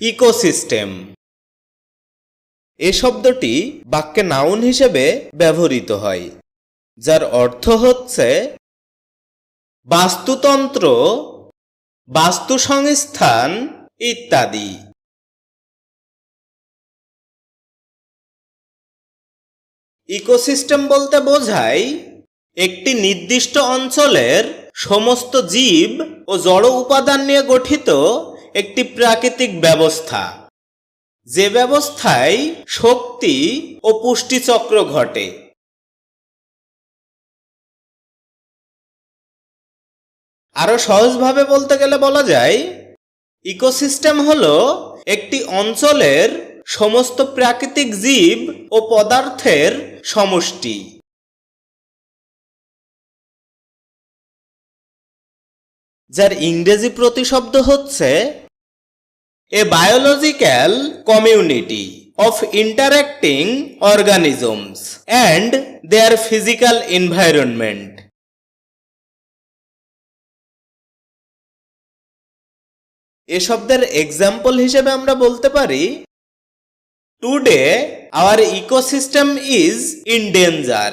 Ecosystem. এ শব্দটি বাক্যে noun হিসেবে ব্যবহৃত হয়, যার অর্থ হচ্ছে বাস্তুতন্ত্র বাস্তু সংস্থান ইত্যাদি। ইকোসিস্টেম বলতে বোঝায় একটি নির্দিষ্ট অঞ্চলের সমস্ত জীব ও জড় উপাদান নিয়ে গঠিত একটি প্রাকৃতিক ব্যবস্থা। যে ব্যবস্থায় শক্তি ও পুষ্টিচক্র ঘটে। আরও সহজভাবে বলতে গেলে বলা যায়, ইকোসিস্টেম হল একটি অঞ্চলের সমস্ত প্রাকৃতিক জীব ও পদার্থের সমষ্টি। যার ইংরেজি প্রতিশব্দ হচ্ছে a biological community of interacting organisms and their physical environment এ শব্দের এক্সাম্পল হিসেবে আমরা বলতে পারি today our ecosystem is in danger